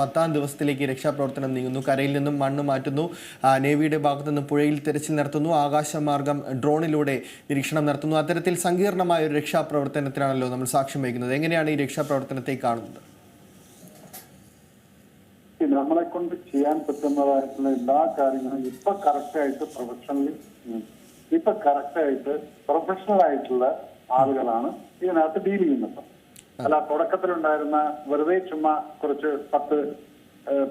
പത്താം ദിവസത്തിലേക്ക് രക്ഷാപ്രവർത്തനം നീങ്ങുന്നു. കരയിൽ നിന്നും മണ്ണ് മാറ്റുന്നു. നേവിയുടെ ഭാഗത്തു നിന്നും പുഴയിൽ തെരച്ചിൽ നടത്തുന്നു. ആകാശമാർഗം ഡ്രോണിലൂടെ നിരീക്ഷണം നടത്തുന്നു. അത്തരത്തിൽ സങ്കീർണമായ ഒരു രക്ഷാപ്രവർത്തനത്തിനാണല്ലോ നമ്മൾ സാക്ഷ്യം വഹിക്കുന്നത്. എങ്ങനെയാണ് ഈ രക്ഷാപ്രവർത്തനത്തെ കാണുന്നത്? നമ്മളെ കൊണ്ട് ചെയ്യാൻ പറ്റുന്നതായിട്ടുള്ള എല്ലാ കാര്യങ്ങളും ഇപ്പൊ കറക്റ്റ് ആയിട്ട് പ്രൊഫഷണലി ഇപ്പൊ കറക്റ്റ് ആയിട്ട് പ്രൊഫഷണൽ ആയിട്ടുള്ള ആളുകളാണ് ഇതിനകത്ത് ഡീൽ ചെയ്യുന്നത്. അല്ല തുടക്കത്തിലുണ്ടായിരുന്ന വെറുതെ ചുമ്മാ കുറച്ച് പത്ത്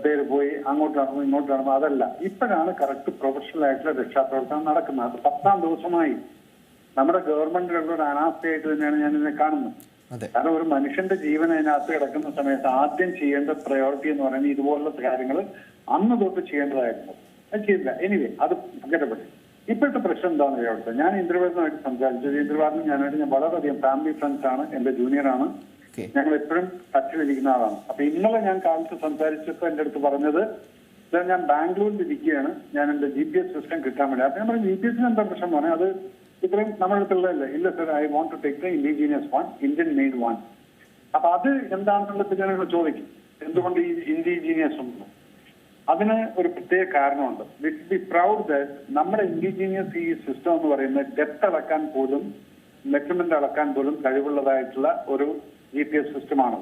പേര് പോയി അങ്ങോട്ടാണോ ഇങ്ങോട്ടാണോ ഇങ്ങോട്ട് അതല്ല. ഇപ്പോഴാണ് കറക്റ്റ് പ്രൊഫഷണൽ ആയിട്ടുള്ള രക്ഷാപ്രവർത്തനം നടക്കുന്നത്. അത് പത്താം ദിവസമായി നമ്മുടെ ഗവൺമെന്റിലുള്ള ഒരു അനാസ്ഥയായിട്ട് തന്നെയാണ് ഞാൻ ഇതിനെ കാണുന്നത് കാരണം ഒരു മനുഷ്യന്റെ ജീവൻ അതിനകത്ത് കിടക്കുന്ന സമയത്ത് ആദ്യം ചെയ്യേണ്ട പ്രയോറിറ്റി എന്ന് പറയുന്നത് ഇതുപോലുള്ള കാര്യങ്ങൾ അന്ന് തൊട്ട് ചെയ്യേണ്ടതായിരുന്നു. അത് ചെയ്തില്ല. എനിവേ അത് പങ്കെടുപ്പെട്ടു ഇപ്പോഴത്തെ പ്രശ്നം എന്താണെന്ന് ചോദിച്ചത് ഞാൻ ഇന്ദ്രവാദനുമായിട്ട് സംസാരിച്ചത് ഇന്ദ്രവാദിനും ഞാനായിട്ട് ഞാൻ വളരെയധികം ഫാമിലി ഫ്രണ്ട്സ് ആണ്. എന്റെ ജൂനിയറാണ് ഞങ്ങൾ എപ്പോഴും ടച്ചിലിരിക്കുന്ന ആളാണ്. അപ്പൊ ഇന്നലെ ഞാൻ കാലത്ത് സംസാരിച്ചപ്പോ എന്റെ അടുത്ത് പറഞ്ഞത് "സർ, ഞാൻ ബാംഗ്ലൂരിൽ ഇരിക്കുകയാണ്. ഞാൻ എന്റെ ജി പി എസ് സിസ്റ്റം കിട്ടാൻ വേണ്ടി. അപ്പൊ ഞാൻ പറഞ്ഞു ജി പി എസിന് എന്താ പ്രശ്നം? പറഞ്ഞു അത് ഇത്രയും നമ്മുടെ അടുത്തുള്ളതല്ലേ ഇല്ല sir I want to take the indigenous one Indian made one അപ്പൊ അത് എന്താണെന്നുള്ളത് ജനങ്ങൾ ചോദിക്കും. എന്തുകൊണ്ട് ഈ ഇൻഡിജീനിയസ് ഉണ്ട് അതിന് ഒരു പ്രത്യേക കാരണമുണ്ട്. വിറ്റ് ബി പ്രൗഡ് ദാറ്റ് നമ്മുടെ ഇൻഡിജീനിയസ് ഈ സിസ്റ്റം എന്ന് പറയുന്നത് ഡെപ്ത് അളക്കാൻ പോലും മെഷർമെന്റ് അളക്കാൻ പോലും കഴിവുള്ളതായിട്ടുള്ള ഒരു ജി സിസ്റ്റം ആണ്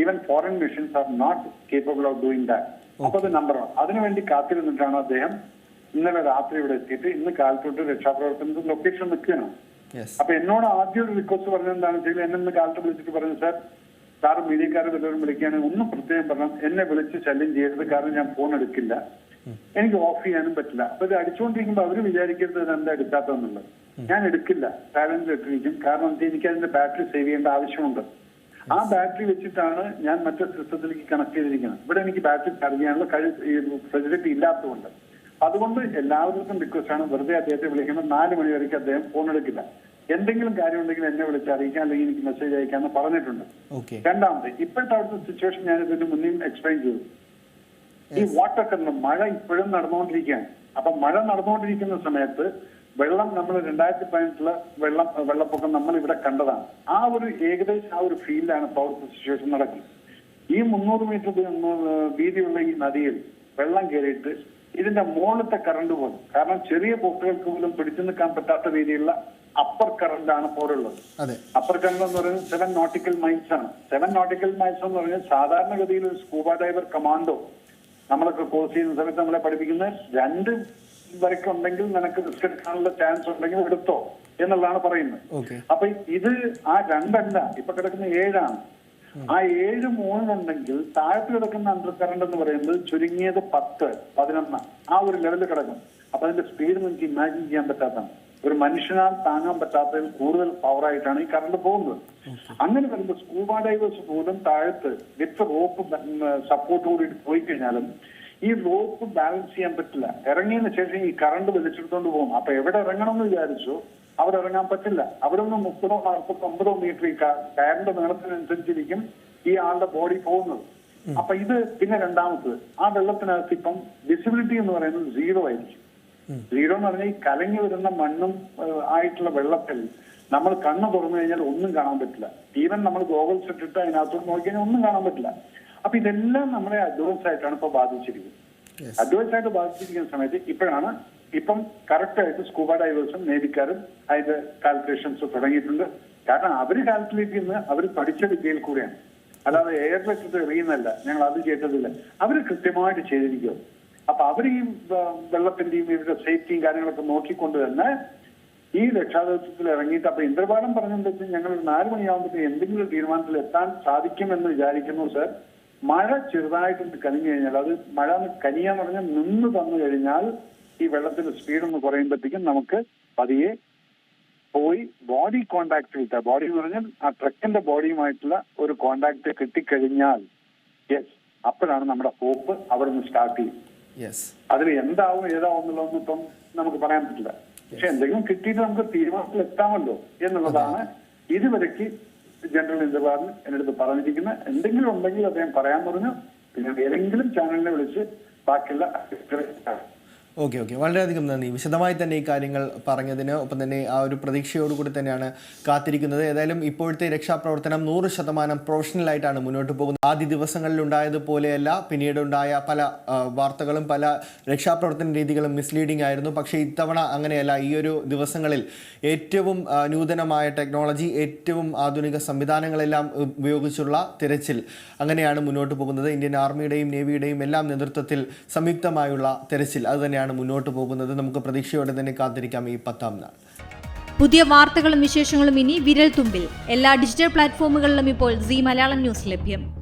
even foreign missions are not capable of doing that അപ്പൊ അത് നമ്പർ വൺ അതിനുവേണ്ടി കാത്തിരുന്നിട്ടാണ് അദ്ദേഹം ഇന്നലെ രാത്രി ഇവിടെ എത്തിയിട്ട് ഇന്ന് കാലത്തോട്ട് രക്ഷാപ്രവർത്തനത്തിൽ ലൊക്കേഷൻ നിൽക്കുകയാണ്. അപ്പൊ എന്നോട് ആദ്യം ഒരു റിക്വസ്റ്റ് പറഞ്ഞത് എന്താണെന്ന് വെച്ചാൽ എന്നെ ഇന്ന് കാലത്ത് വിളിച്ചിട്ട് പറഞ്ഞു സാർ സാർ മീഡിയക്കാരെ വല്ലവരും വിളിക്കുകയാണെങ്കിൽ ഒന്നും പ്രത്യേകം പറഞ്ഞു എന്നെ വിളിച്ച് ശല്യം ചെയ്യരുത്. കാരണം ഞാൻ ഫോൺ എടുക്കില്ല. എനിക്ക് ഓഫ് ചെയ്യാനും പറ്റില്ല. അപ്പൊ ഇത് അടിച്ചുകൊണ്ടിരിക്കുമ്പോൾ അവർ വിചാരിക്കരുത് ഇത് എന്താ എടുക്കാത്തതെന്നുള്ളത്. ഞാൻ എടുക്കില്ല. സൈലന്റിൽ ഇട്ടിരിക്കും കാരണം എനിക്ക് അതിന്റെ ബാറ്ററി സേവ് ചെയ്യേണ്ട ആവശ്യമുണ്ട്. ആ ബാറ്ററി വെച്ചിട്ടാണ് ഞാൻ മറ്റേ സിസ്റ്റത്തിലേക്ക് കണക്ട് ചെയ്തിരിക്കുന്നത്. ഇവിടെ എനിക്ക് ബാറ്ററി ചാർജ് ചെയ്യാനുള്ള കഴിവ് ഫെസിലിറ്റി ഇല്ലാത്തതുകൊണ്ട്. അതുകൊണ്ട് എല്ലാവർക്കും റിക്വസ്റ്റ് ആണ് വെറുതെ അദ്ദേഹത്തെ വിളിക്കുന്നത് നാല് മണി വരേക്ക് അദ്ദേഹം ഫോൺ എടുക്കില്ല. എന്തെങ്കിലും കാര്യം ഉണ്ടെങ്കിൽ എന്നെ വിളിച്ച് അറിയിക്കാം അല്ലെങ്കിൽ എനിക്ക് മെസ്സേജ് അയക്കാമെന്ന് പറഞ്ഞിട്ടുണ്ട്. രണ്ടാമത് ഇപ്പോഴത്തെ അവിടുത്തെ സിറ്റുവേഷൻ ഞാൻ ഇതിന് മുന്നേ എക്സ്പ്ലെയിൻ ചെയ്തു. ഈ വാട്ടർ കണ്ണ് മഴ ഇപ്പോഴും നടന്നുകൊണ്ടിരിക്കുകയാണ്. അപ്പൊ മഴ നടന്നുകൊണ്ടിരിക്കുന്ന സമയത്ത് വെള്ളം നമ്മൾ രണ്ടായിരത്തി പതിനെട്ടിൽ വെള്ളം വെള്ളപ്പൊക്കം നമ്മൾ ഇവിടെ കണ്ടതാണ്. ആ ഒരു ഏകദേശം ആ ഒരു ഫീൽഡാണ് ഇപ്പോൾ അവിടുത്തെ സിറ്റുവേഷൻ നടക്കുന്നത്. ഈ മുന്നൂറ് മീറ്റർ വീതിയുള്ള ഈ നദിയിൽ വെള്ളം കയറിയിട്ട് ഇതിന്റെ മുകളിലത്തെ കറണ്ട് പോലും കാരണം ചെറിയ ബോട്ടുകൾക്ക് പോലും പിടിച്ചു നിൽക്കാൻ പറ്റാത്ത രീതിയിലുള്ള അപ്പർ കറണ്ട് ആണ് പോലുള്ളത് അപ്പർ കറണ്ട് എന്ന് പറയുന്നത് സെവൻ നോട്ടിക്കൽ മൈൽസ് ആണ്. സെവൻ നോട്ടിക്കൽ മൈൽസ് എന്ന് പറഞ്ഞാൽ സാധാരണഗതിയിൽ ഒരു സ്കൂബ ഡൈവർ കമാൻഡോ നമ്മളൊക്കെ കോഴ്സ് ചെയ്യുന്ന സമയത്ത് നമ്മളെ പഠിപ്പിക്കുന്നത് രണ്ട് വരയ്ക്ക് ഉണ്ടെങ്കിൽ നിനക്ക് റിസ്ക് എടുക്കാനുള്ള ചാൻസ് ഉണ്ടെങ്കിൽ എടുത്തോ എന്നുള്ളതാണ് പറയുന്നത്. അപ്പൊ ഇത് ആ രണ്ടല്ല ഇപ്പൊ കിടക്കുന്ന ഏഴാണ്. ആ ഏഴ് മൂന്നിനുണ്ടെങ്കിൽ താഴത്ത് കിടക്കുന്ന അണ്ടർ കറണ്ട് എന്ന് പറയുന്നത് ചുരുങ്ങിയത് പത്ത് പതിനൊന്ന്. ആ ഒരു ലെവലിൽ കിടക്കും. അപ്പൊ അതിന്റെ സ്പീഡ് നിങ്ങൾക്ക് ഇമാജിൻ ചെയ്യാൻ പറ്റാത്തതാണ്. ഒരു മനുഷ്യനാൽ താങ്ങാൻ പറ്റാത്തതിൽ കൂടുതൽ പവറായിട്ടാണ് ഈ കറണ്ട് പോകുന്നത്. അങ്ങനെ വരുമ്പോൾ സ്കൂബ ഡൈവേഴ്സ് പോലും താഴത്ത് വിത്ത് റോപ്പ് സപ്പോർട്ട് കൂടി പോയി കഴിഞ്ഞാലും ഈ റോപ്പ് ബാലൻസ് ചെയ്യാൻ പറ്റില്ല. ഇറങ്ങിയതിന് ശേഷം ഈ കറണ്ട് വലിച്ചെടുത്തോണ്ട് പോകും. അപ്പൊ എവിടെ ഇറങ്ങണം എന്ന് വിചാരിച്ചു അവിടെ ഇറങ്ങാൻ പറ്റില്ല. അവിടെ നിന്ന് മുപ്പതോ നാൽപ്പതോ അമ്പതോ മീറ്റർ ഈ കയറിന്റെ നീളത്തിനനുസരിച്ചിരിക്കും ഈ ആളുടെ ബോഡി പോകുന്നത്. അപ്പൊ ഇത് പിന്നെ രണ്ടാമത്തത്. ആ വെള്ളത്തിനകത്ത് ഇപ്പം വിസിബിലിറ്റി എന്ന് പറയുന്നത് സീറോ ആയിരിക്കും. സീറോ എന്ന് പറഞ്ഞാൽ ഈ കലങ്ങി വരുന്ന മണ്ണും ആയിട്ടുള്ള വെള്ളത്തിൽ നമ്മൾ കണ്ണ് തുറന്നു കഴിഞ്ഞാൽ ഒന്നും കാണാൻ പറ്റില്ല. ഈവൻ നമ്മൾ ഗോഗിൾസ് ഇട്ടിട്ട് അതിനകത്തോട്ട് നോക്കി കഴിഞ്ഞാൽ ഒന്നും കാണാൻ പറ്റില്ല. അപ്പൊ ഇതെല്ലാം നമ്മളെ അഡ്വാൻസ് ആയിട്ടാണ് ഇപ്പൊ ബാധിച്ചിരിക്കുന്നത്. അഡ്വാൻസ് ആയിട്ട് ബാധിച്ചിരിക്കുന്ന സമയത്ത് ഇപ്പോഴാണ് ഇപ്പം കറക്റ്റ് ആയിട്ട് സ്കൂബ ഡൈവേഴ്സും നേവിക്കാരും അതിന്റെ കാൽക്കുലേഷൻസ് തുടങ്ങിയിട്ടുണ്ട്. കാരണം അവർ കാൽക്കുലേറ്റ് ചെയ്യുന്നത് അവർ പഠിച്ച വിദ്യയിൽ കൂടെയാണ്. അല്ലാതെ എയർ വെച്ചിട്ട് എറിയുന്നല്ല ഞങ്ങൾ അത് ചെയ്തതില്ല. അവർ കൃത്യമായിട്ട് ചെയ്തിരിക്കും അപ്പൊ അവർ ഈ വെള്ളത്തിന്റെയും ഇവരുടെ സേഫ്റ്റിയും കാര്യങ്ങളൊക്കെ നോക്കിക്കൊണ്ട് തന്നെ ഈ രക്ഷാദൗത്യത്തിൽ ഇറങ്ങിയിട്ട് അപ്പൊ ഇന്ദ്രപാഠം വെച്ചാൽ ഞങ്ങൾ നാല് മണിയാകുമ്പോഴത്തേക്ക് എന്തെങ്കിലും തീരുമാനത്തിൽ എത്താൻ സാധിക്കുമെന്ന് വിചാരിക്കുന്നു സർ മഴ ചെറുതായിട്ടൊന്ന് കനിഞ്ഞു കഴിഞ്ഞാൽ അത് മഴ കനിയാന്ന് പറഞ്ഞാൽ നിന്ന് തന്നു കഴിഞ്ഞാൽ ഈ വെള്ളത്തിന്റെ സ്പീഡ് ഒന്ന് കുറയുമ്പോഴത്തേക്കും നമുക്ക് പതിയെ പോയി ബോഡി കോണ്ടാക്ട് കിട്ടുക ബോഡി എന്ന് പറഞ്ഞാൽ ആ ട്രക്കിന്റെ ബോഡിയുമായിട്ടുള്ള ഒരു കോണ്ടാക്ട് കിട്ടിക്കഴിഞ്ഞാൽ യെസ് അപ്പോഴാണ് നമ്മുടെ ഹോപ്പ് അവിടെ നിന്ന് സ്റ്റാർട്ട് ചെയ്യും അതിൽ എന്താവും ഏതാവും എന്നുള്ളതൊന്നും ഇപ്പം നമുക്ക് പറയാൻ പറ്റില്ല. പക്ഷെ എന്തെങ്കിലും കിട്ടിയിട്ട് നമുക്ക് തീരുമാനത്തിൽ എത്താമല്ലോ എന്നുള്ളതാണ് ഇതുവരയ്ക്ക് ജനറൽ ഇന്ദർബാറിന് എന്റെ പറഞ്ഞിരിക്കുന്ന എന്തെങ്കിലും ഉണ്ടെങ്കിൽ അദ്ദേഹം പറയാൻ പറഞ്ഞു. പിന്നെ ഏതെങ്കിലും ചാനലിനെ വിളിച്ച് ബാക്കിയുള്ള ഓക്കെ ഓക്കെ. വളരെയധികം നന്ദി. വിശദമായി തന്നെ ഈ കാര്യങ്ങൾ പറഞ്ഞതിന് ഒപ്പം തന്നെ ആ ഒരു പ്രതീക്ഷയോടുകൂടി തന്നെയാണ് കാത്തിരിക്കുന്നത്. ഏതായാലും ഇപ്പോഴത്തെ രക്ഷാപ്രവർത്തനം നൂറ് ശതമാനം പ്രൊഫഷണലായിട്ടാണ് മുന്നോട്ട് പോകുന്നത്. ആദ്യ ദിവസങ്ങളിൽ ഉണ്ടായതുപോലെയല്ല പിന്നീടുണ്ടായ പല വാർത്തകളും പല രക്ഷാപ്രവർത്തന രീതികളും മിസ്ലീഡിംഗ് ആയിരുന്നു. പക്ഷേ ഇത്തവണ അങ്ങനെയല്ല. ഈ ഒരു ദിവസങ്ങളിൽ ഏറ്റവും നൂതനമായ ടെക്നോളജി ഏറ്റവും ആധുനിക സംവിധാനങ്ങളെല്ലാം ഉപയോഗിച്ചുള്ള തിരച്ചിൽ അങ്ങനെയാണ് മുന്നോട്ട് പോകുന്നത്. ഇന്ത്യൻ ആർമിയുടെയും നേവിയുടെയും എല്ലാം നേതൃത്വത്തിൽ സംയുക്തമായുള്ള തിരച്ചിൽ. അത് തന്നെയാണ് മുന്നോട്ട് പോകുന്നത്? നമുക്ക് പ്രതീക്ഷയോടെ തന്നെ കാത്തിരിക്കാം ഈ പത്താം നാൾ. പുതിയ വാർത്തകളും വിശേഷങ്ങളും ഇനി വിരൽ തുമ്പിൽ എല്ലാ ഡിജിറ്റൽ പ്ലാറ്റ്ഫോമുകളിലും ഇപ്പോൾ സി മലയാളം ന്യൂസ് ലഭ്യം.